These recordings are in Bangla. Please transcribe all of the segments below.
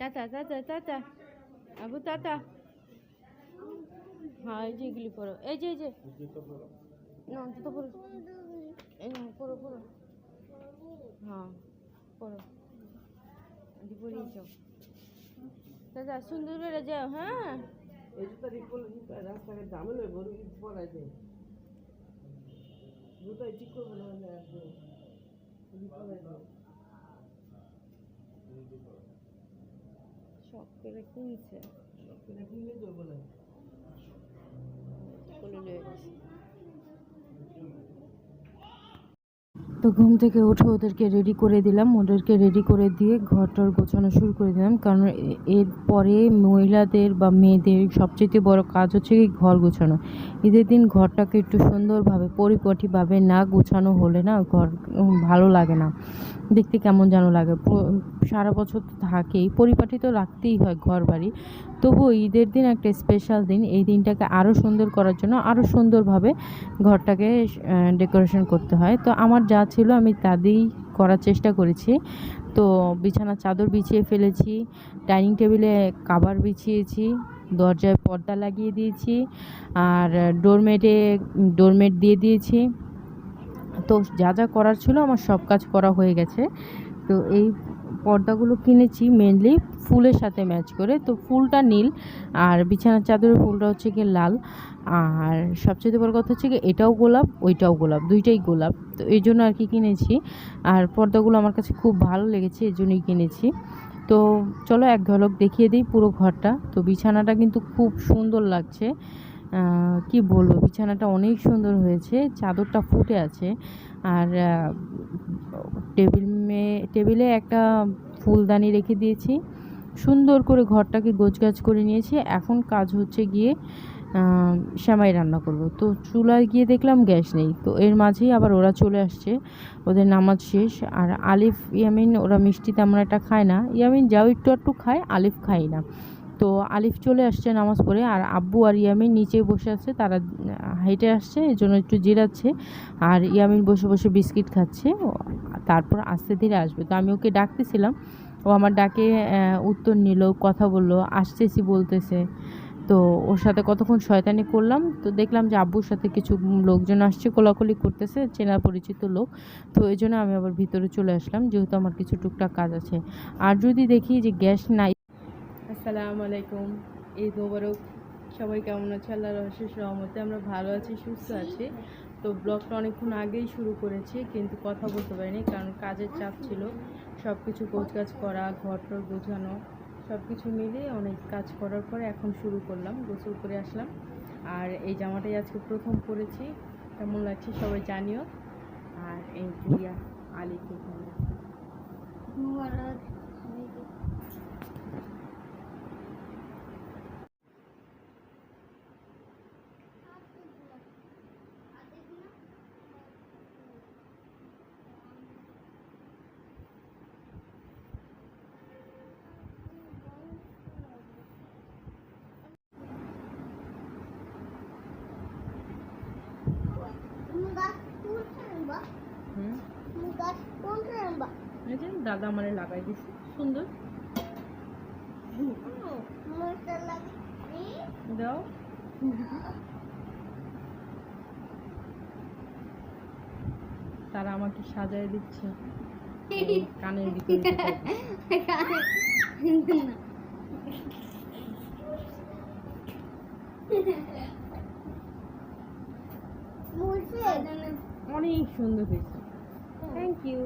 Tata tata tata Abu tata হ্যাঁ এই যে এগুলি পড়ো এই যে এই যে না অন্তত এই না পড়ো হ্যাঁ পড়িয়ে যাও দাদা সুন্দর যাও হ্যাঁ এই জুতা ঠিক করলে রাস্তাঘাট না হলে করে কিনছে শখ করে কিনলে তো বলে লয়ে গেছে তো ঘুম থেকে উঠে ওদেরকে রেডি করে দিলাম। ওদেরকে রেডি করে দিয়ে ঘরটার গোছানো শুরু করে দিলাম। কারণ এরপরে মহিলাদের বা মেয়েদের সবচেয়ে বড় কাজ হচ্ছে কি ঘর গোছানো। ঈদের দিন ঘরটাকে একটু সুন্দরভাবে, পরিপাটিভাবে না গোছানো হলে না ঘর ভালো লাগে না। দেখতে কেমন যেন লাগে। সারা বছর থাকেই। পরিপাটি তো রাখতেই হয় ঘর বাড়ি তবুও ঈদের দিন একটা স্পেশাল দিন। এই দিনটাকে আরও সুন্দর করার জন্য আরও সুন্দরভাবে ঘরটাকে ডেকোরেশন করতে হয়। তো আমার যা ছিল আমি তা দিয়েই করার চেষ্টা করেছি। তো বিছানার চাদর বিছিয়ে ফেলেছি ডাইনিং টেবিলে কাবার বিছিয়েছি, দরজায় পর্দা লাগিয়ে দিয়েছি, আর ডোরমেটে ডোরমেট দিয়ে দিয়েছি। তো যা যা করার ছিল আমার সব কাজ করা হয়ে গেছে। তো এই পর্দাগুলো কিনেছি মেনলি ফুলের সাথে ম্যাচ করে। তো ফুলটা নীল, আর বিছানার চাদরের ফুলটা হচ্ছে গিয়ে লাল। আর সবচেয়ে বড় কথা হচ্ছে গিয়ে এটাও গোলাপ, ওইটাও গোলাপ, দুইটাই গোলাপ। তো এই জন্য আর কি কিনেছি। আর পর্দাগুলো আমার কাছে খুব ভালো লেগেছে, এই জন্যই কিনেছি। তো চলো এক ঝলক দেখিয়ে দিই পুরো ঘরটা। তো বিছানাটা কিন্তু খুব সুন্দর লাগছে। কি বলব, বিছানাটা অনেক সুন্দর হয়েছে, চাদরটা ফুটে আছে, আর টেবিল মে, টেবিলে একটা ফুলদানি রেখে দিয়েছি, সুন্দর করে ঘরটাকে গোছগাছ করে নিয়েছি, এখন কাজ হচ্ছে গিয়ে সেমাই রান্না করব, তো চুলায় গিয়ে দেখলাম গ্যাস নেই, তো এর মাঝেই আবার ওরা চলে আসছে, ওদের নামাজ শেষ, আর আলিফ, ইয়ামিন, ওরা মিষ্টি তেমন একটা খায় না, ইয়ামিন যাও একটু একটু খায়, আলিফ খায় না তো আলিফ চলে আসছে নামাজ পড়ে, আর আব্বু আর ইয়ামিন নিচে বসে আছে, তারা হেঁটে আসছে, এই জন্য একটু জিরাচ্ছে, আর ইয়ামিন বসে বসে বিস্কিট খাচ্ছে তারপর আস্তে ধীরে আসবে। তো আমি ওকে ডাকতেছিলাম, ও আমার ডাকে উত্তর নিল, কথা বলল, আসতেছি বলতেছে। তো ওর সাথে কতক্ষণ শয়তানি করলাম, তো দেখলাম যে আব্বুর সাথে কিছু লোকজন আসছে, কোলাকুলি করতেছে, চেনা পরিচিত লোক। তো এই জন্য আমি আবার ভিতরে চলে আসলাম, যেহেতু আমার কিছু টুকটাক কাজ আছে। আর যদি দেখি যে গ্যাস নাই আসসালামু আলাইকুম ঈদ মোবারক। সবাই কেমন আছে? আল্লাহ রহস্যের সহমতে আমরা ভালো আছি সুস্থ আছি। তো ব্লগটা অনেকক্ষণ আগেই শুরু করেছি কিন্তু কথা বলতে পারিনি কারণ কাজের চাপ ছিল। সব কিছু কাজ করা ঘর টর গোছানো সব কিছু মিলিয়ে অনেক কাজ করার পরে এখন শুরু করলাম গোসল করে আসলাম। আর এই জামাটাই আজকে প্রথম পরেছি। কেমন লাগছে সবাই জানিও। আর এই প্রিয়া আলিকে হুম এই যে দাদা আমারে লাগাই দিছে। সুন্দর। দাও। তারা আমাকে সাজায় দিচ্ছে। কানের ভিতরে অনেক সুন্দর হয়েছে। থ্যাংক ইউ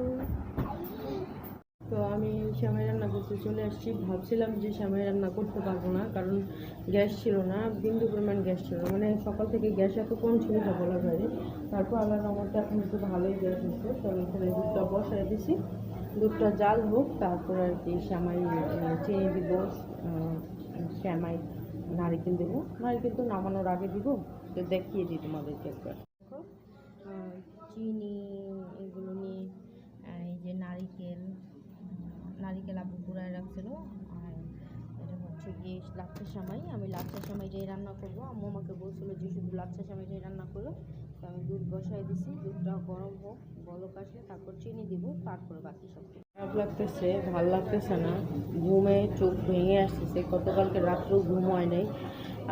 তো আমি শ্যামাই রান্না করতে চলে আসছি। ভাবছিলাম যে শ্যামাই রান্না করতে পারব না, কারণ গ্যাস ছিল না, বিন্দু পরিমাণ গ্যাস ছিল মানে সকাল থেকে গ্যাস এত কম ছিল তা বলার বাইরে তারপর আল্লাহ রহমতে এখন একটু ভালোই গ্যাস হচ্ছে তো আমি এখানে দুধটা বসাই দিছি। দুধটা জাল হোক, তারপর আর কি শ্যামাই চিনি দিব শ্যামাই, নারিকেল দেবো। নারিকেল তো নামানোর আগে দিব, তো দেখিয়ে দিই তোমাদেরকে একবার। চিনি এগুলো নিয়ে আর এই যে নারিকেল আপু পুরায় রাখছিল, আর এটা হচ্ছে আজকে লাচ্ছা সামাই। আমি লাচ্ছা সামাইটাই রান্না করব, আম্মু আমাকে বলছিল যে শুধু লাচ্ছা সামাইটাই রান্না করো। তো আমি দুধ বসাই দিছি, দুধটা গরম হোক, বলক আসলে, তারপর চিনি দিব, তারপর বাকি সব খারাপ লাগতেছে, ভালো লাগতেছে না। ঘুমে চোখ ভেঙে আসতেছে, গতকালকে রাত্রেও ঘুম হয় নাই।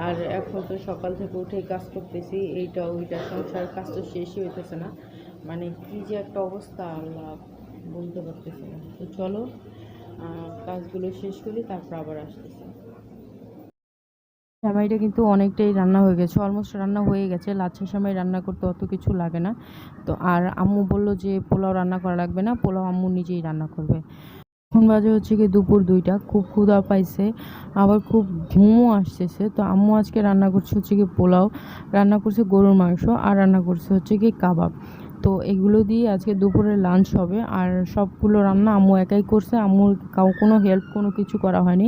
আর এখন তো সকাল থেকে উঠেই কাজ করতেছি, এইটা ওইটা সংসার কাজ তো শেষই হইতেছে না। মানে কি যে একটা অবস্থা, আল্লাহ, বলতে পারতেছি না। তো চলো কাজগুলো শেষ করি তারপর আবার আসতেছি। সামাইটা কিন্তু অনেকটাই রান্না হয়ে গেছে অলমোস্ট রান্না হয়ে গেছে। লাচ্ছা সামাই রান্না করতে অত কিছু লাগে না। তো আর আম্মু বলল যে, পোলাও রান্না করা লাগবে না, পোলাও আম্মু নিজেই রান্না করবে। এখন বাজে হচ্ছে কি দুপুর দুইটা, খুব ক্ষুধা পাইছে, আবার খুব ঘুমও আসতেছে। তো আম্মু আজকে রান্না করছে হচ্ছে কি পোলাও, রান্না করছে গরুর মাংস, আর রান্না করছে হচ্ছে কি কাবাব। তো এগুলো দিয়ে আজকে দুপুরে লাঞ্চ হবে। আর সবগুলো রান্না আম্মু একাই করছে। আম্মুর কাউ, কোনো হেল্প কোনো কিছু করা হয়নি।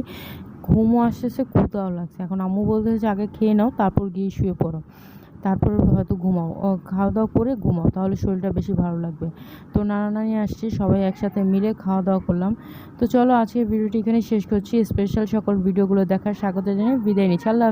ঘুমও আসতেছে ক্ষুদাও লাগছে। এখন আম্মু বলতেছে যে, আগে খেয়ে নাও, তারপর গিয়ে শুয়ে পড়ো। তারপর হয়তো ঘুমাও। খাওয়া দাওয়া করে ঘুমাও, তাহলে শরীরটা বেশি ভালো লাগবে। তো নানা নানি আসছে, সবাই একসাথে মিলে খাওয়া দাওয়া করলাম। তো চলো আজকে ভিডিওটি এখানে শেষ করছি। স্পেশাল সকল ভিডিওগুলো দেখার স্বাগত জানিয়ে বিদায় নিচ্ছি। আল্লাহ।